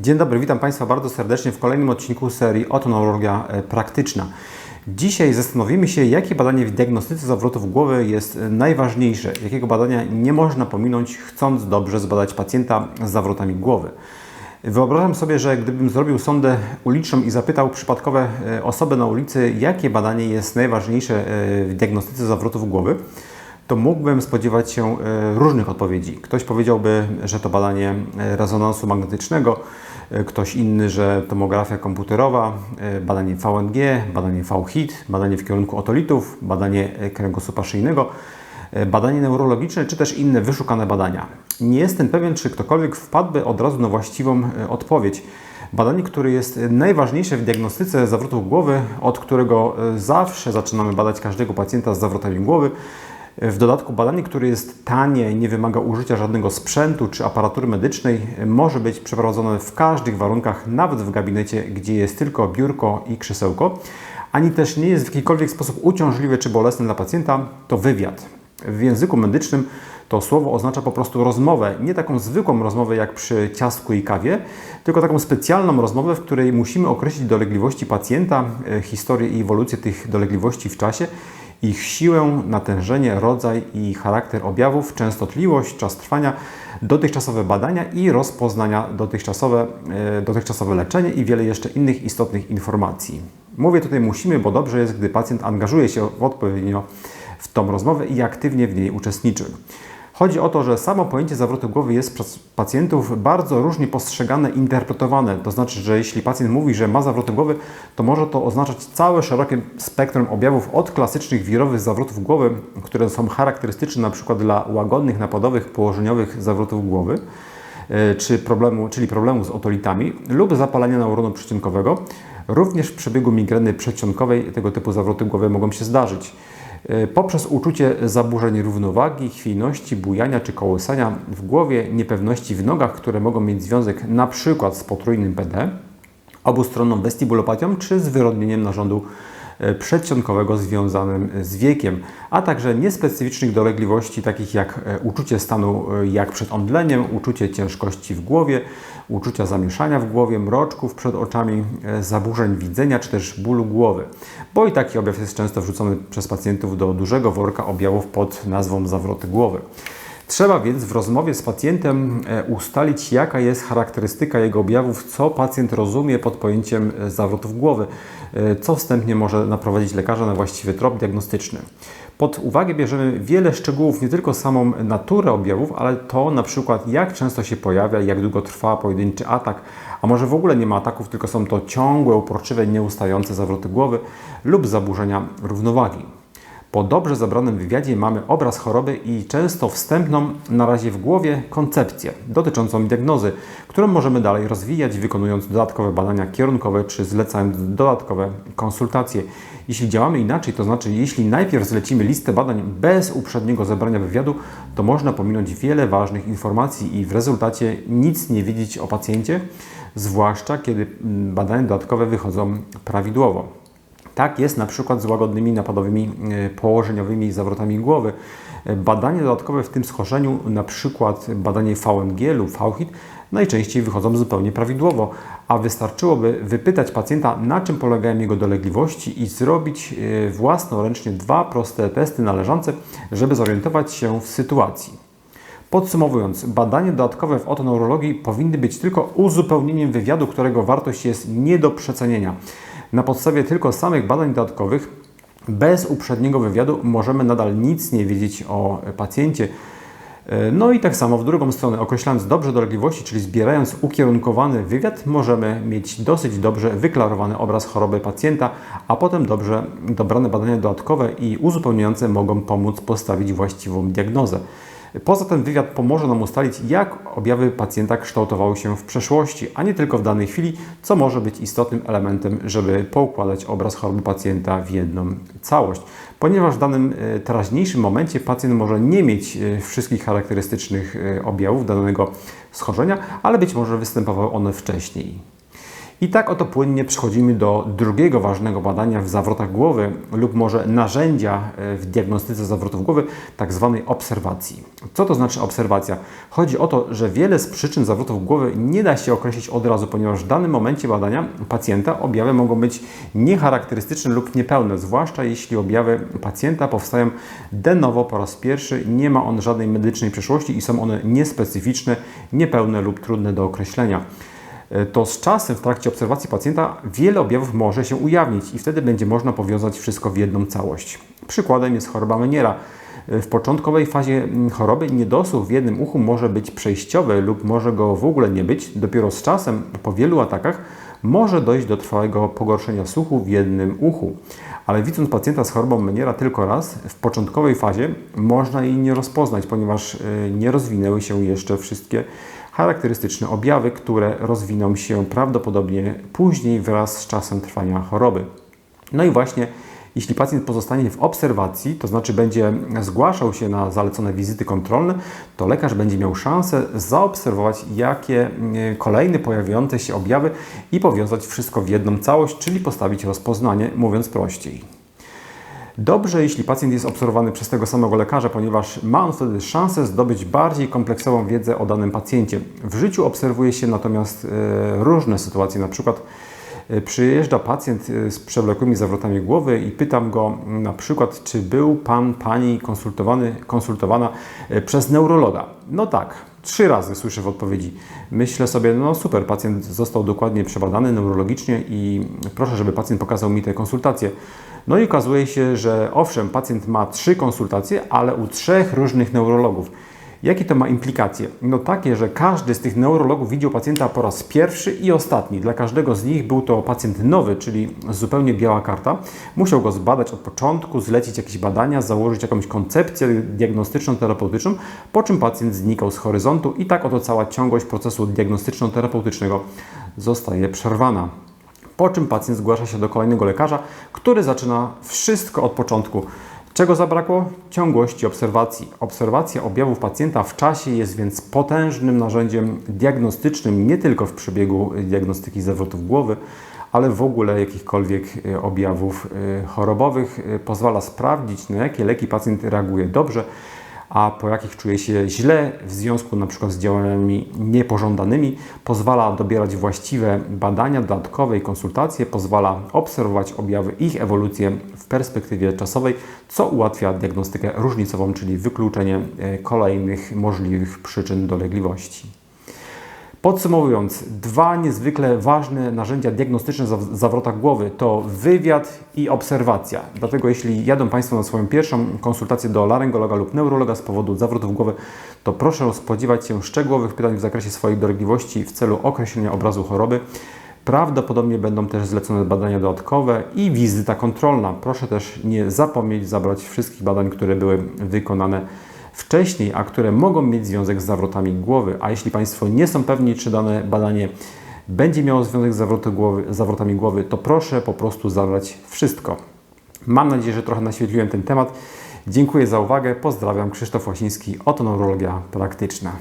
Dzień dobry, witam Państwa bardzo serdecznie w kolejnym odcinku serii Otoneurologia e, Praktyczna. Dzisiaj zastanowimy się, jakie badanie w diagnostyce zawrotów głowy jest e, najważniejsze, jakiego badania nie można pominąć, chcąc dobrze zbadać pacjenta z zawrotami głowy. Wyobrażam sobie, że gdybym zrobił sondę uliczną i zapytał przypadkowe e, osoby na ulicy, jakie badanie jest najważniejsze w diagnostyce zawrotów głowy, to mógłbym spodziewać się różnych odpowiedzi. Ktoś powiedziałby, że to badanie rezonansu magnetycznego, E, ktoś inny, że tomografia komputerowa, e, badanie VNG, badanie V-HIT, badanie w kierunku otolitów, badanie e, kręgosłupa szyjnego, badanie neurologiczne, czy też inne wyszukane badania. Nie jestem pewien, czy ktokolwiek wpadłby od razu na właściwą odpowiedź. Badanie, które jest najważniejsze w diagnostyce zawrotów głowy, od którego zawsze zaczynamy badać każdego pacjenta z zawrotami głowy, w dodatku badanie, które jest tanie, nie wymaga użycia żadnego sprzętu czy aparatury medycznej, może być przeprowadzone w każdych warunkach, nawet w gabinecie, gdzie jest tylko biurko i krzesełko, ani też nie jest w jakikolwiek sposób uciążliwe czy bolesne dla pacjenta, to wywiad. W języku medycznym to słowo oznacza po prostu rozmowę, nie taką zwykłą rozmowę jak przy ciastku i kawie, tylko taką specjalną rozmowę, w której musimy określić dolegliwości pacjenta, e, historię i ewolucję tych dolegliwości w czasie ich siłę, natężenie, rodzaj i charakter objawów, częstotliwość, czas trwania, dotychczasowe badania i rozpoznania, dotychczasowe, e, dotychczasowe leczenie i wiele jeszcze innych istotnych informacji. Mówię tutaj musimy, bo dobrze jest, gdy pacjent angażuje się w odpowiednio w tą rozmowę i aktywnie w niej uczestniczy. Chodzi o to, że samo pojęcie zawrotu głowy jest przez pacjentów bardzo różnie postrzegane, interpretowane. To znaczy, że jeśli pacjent mówi, że ma zawroty głowy, to może to oznaczać całe szerokie spektrum objawów od klasycznych wirowych zawrotów głowy, które są charakterystyczne przykład dla łagodnych, napadowych, położeniowych zawrotów głowy, e, czy problemu, czyli problemu z otolitami lub zapalenia neuronu przeciąkowego. Również w przebiegu migreny przedsionkowej tego typu zawroty głowy mogą się zdarzyć. E, poprzez uczucie zaburzeń równowagi, chwiejności, bujania czy kołysania w głowie, niepewności w nogach, które mogą mieć związek przykład z potrójnym PD, obustronną vestibulopatią czy z wyrodnieniem narządu przedsionkowego związanym z wiekiem, a także niespecyficznych dolegliwości takich jak e, uczucie stanu e, jak przed omdleniem, uczucie ciężkości w głowie, uczucia zamieszania w głowie, mroczków przed oczami, zaburzeń widzenia czy też bólu głowy. Bo i taki objaw jest często wrzucony przez pacjentów do dużego worka objawów pod nazwą zawroty głowy. Trzeba więc w rozmowie z pacjentem e, ustalić, jaka jest charakterystyka jego objawów, co pacjent rozumie pod pojęciem e, zawrotów głowy, e, co wstępnie może naprowadzić lekarza na właściwy trop diagnostyczny. Pod uwagę bierzemy wiele szczegółów, nie tylko samą naturę objawów, ale to na przykład jak często się pojawia, jak długo trwa pojedynczy atak, a może w ogóle nie ma ataków, tylko są to ciągłe, uporczywe, nieustające zawroty głowy lub zaburzenia równowagi. Po dobrze zabranym wywiadzie mamy obraz choroby i często wstępną, na razie w głowie, koncepcję dotyczącą diagnozy, którą możemy dalej rozwijać, wykonując dodatkowe badania kierunkowe czy zlecając dodatkowe konsultacje. Jeśli działamy inaczej, to znaczy jeśli najpierw zlecimy listę badań bez uprzedniego zebrania wywiadu, to można pominąć wiele ważnych informacji i w rezultacie nic nie wiedzieć o pacjencie, zwłaszcza kiedy badania dodatkowe wychodzą prawidłowo. Tak jest na przykład z łagodnymi napadowymi e, położeniowymi zawrotami głowy. E, badania dodatkowe w tym schorzeniu, na przykład badanie VNG lub VHIT, najczęściej wychodzą zupełnie prawidłowo, a wystarczyłoby wypytać pacjenta, na czym polegają jego dolegliwości i zrobić e, własnoręcznie dwa proste testy należące, żeby zorientować się w sytuacji. Podsumowując, badania dodatkowe w otoneurologii powinny być tylko uzupełnieniem wywiadu, którego wartość jest nie do przecenienia. Na podstawie tylko samych badań dodatkowych, bez uprzedniego wywiadu, możemy nadal nic nie wiedzieć o pacjencie. No i tak samo w drugą stronę, określając dobrze dolegliwości, czyli zbierając ukierunkowany wywiad, możemy mieć dosyć dobrze wyklarowany obraz choroby pacjenta, a potem dobrze dobrane badania dodatkowe i uzupełniające mogą pomóc postawić właściwą diagnozę. Poza tym wywiad pomoże nam ustalić, jak objawy pacjenta kształtowały się w przeszłości, a nie tylko w danej chwili, co może być istotnym elementem, żeby poukładać obraz choroby pacjenta w jedną całość. Ponieważ w danym e, teraźniejszym momencie pacjent może nie mieć e, wszystkich charakterystycznych e, objawów danego schorzenia, ale być może występowały one wcześniej. I tak oto płynnie przechodzimy do drugiego ważnego badania w zawrotach głowy lub może narzędzia e, w diagnostyce zawrotów głowy, tak zwanej obserwacji. Co to znaczy obserwacja? Chodzi o to, że wiele z przyczyn zawrotów głowy nie da się określić od razu, ponieważ w danym momencie badania pacjenta objawy mogą być niecharakterystyczne lub niepełne, zwłaszcza jeśli objawy pacjenta powstają de novo po raz pierwszy, nie ma on żadnej medycznej przeszłości i są one niespecyficzne, niepełne lub trudne do określenia. E, to z czasem w trakcie obserwacji pacjenta wiele objawów może się ujawnić i wtedy będzie można powiązać wszystko w jedną całość. Przykładem jest choroba Meniera. E, w początkowej fazie mm, choroby niedosłuch w jednym uchu może być przejściowy lub może go w ogóle nie być. Dopiero z czasem, po wielu atakach, może dojść do trwałego pogorszenia słuchu w jednym uchu. Ale widząc pacjenta z chorobą Meniera tylko raz, w początkowej fazie można jej nie rozpoznać, ponieważ e, nie rozwinęły się jeszcze wszystkie charakterystyczne objawy, które rozwiną się prawdopodobnie później wraz z czasem trwania choroby. No i właśnie jeśli pacjent pozostanie w obserwacji, to znaczy będzie zgłaszał się na zalecone wizyty kontrolne, to lekarz będzie miał szansę zaobserwować, jakie mm, kolejne pojawiające się objawy i powiązać wszystko w jedną całość, czyli postawić rozpoznanie, mówiąc prościej. Dobrze, jeśli pacjent jest obserwowany przez tego samego lekarza, ponieważ ma on wtedy szansę zdobyć bardziej kompleksową wiedzę o danym pacjencie. W życiu obserwuje się natomiast e, różne sytuacje, na przykład e, Przyjeżdża pacjent e, z przewlekłymi zawrotami głowy i pytam go na przykład, czy był pan, pani konsultowany, konsultowana przez neurologa. No tak, trzy razy słyszę w odpowiedzi. Myślę sobie, no super, pacjent został dokładnie przebadany neurologicznie i proszę, żeby pacjent pokazał mi te konsultacje. No i okazuje się, że owszem, pacjent ma trzy konsultacje, ale u trzech różnych neurologów. Jakie to ma implikacje? No takie, że każdy z tych neurologów widział pacjenta po raz pierwszy i ostatni. Dla każdego z nich był to pacjent nowy, czyli zupełnie biała karta. Musiał go zbadać od początku, zlecić jakieś badania, założyć jakąś koncepcję diagnostyczną, terapeutyczną, po czym pacjent znikał z horyzontu i tak oto cała ciągłość procesu diagnostyczno-terapeutycznego zostaje przerwana po czym pacjent zgłasza się do kolejnego lekarza, który zaczyna wszystko od początku. Czego zabrakło? Ciągłości obserwacji. Obserwacja objawów pacjenta w czasie jest więc potężnym narzędziem diagnostycznym nie tylko w przebiegu diagnostyki zawrotów głowy, ale w ogóle jakichkolwiek e, objawów e, chorobowych. Pozwala sprawdzić, na jakie leki pacjent reaguje dobrze, a po jakich czuje się źle w związku na przykład z działaniami niepożądanymi, pozwala dobierać właściwe badania, dodatkowe i konsultacje, pozwala obserwować objawy ich ewolucję w perspektywie czasowej, co ułatwia diagnostykę różnicową, czyli wykluczenie e, kolejnych możliwych przyczyn dolegliwości. Podsumowując, dwa niezwykle ważne narzędzia diagnostyczne w zawrotach głowy to wywiad i obserwacja. Dlatego jeśli jadą Państwo na swoją pierwszą konsultację do laryngologa lub neurologa z powodu zawrotów głowy, to proszę spodziewać się szczegółowych pytań w zakresie swoich dolegliwości w celu określenia obrazu choroby. Prawdopodobnie będą też zlecone badania dodatkowe i wizyta kontrolna. Proszę też nie zapomnieć zabrać wszystkich badań, które były wykonane wcześniej, a które mogą mieć związek z zawrotami głowy. A jeśli Państwo nie są pewni, czy dane badanie będzie miało związek z głowy, zawrotami głowy, to proszę po prostu zabrać wszystko. Mam nadzieję, że trochę naświetliłem ten temat. Dziękuję za uwagę. Pozdrawiam. Krzysztof Łasiński, otoneurologia praktyczna.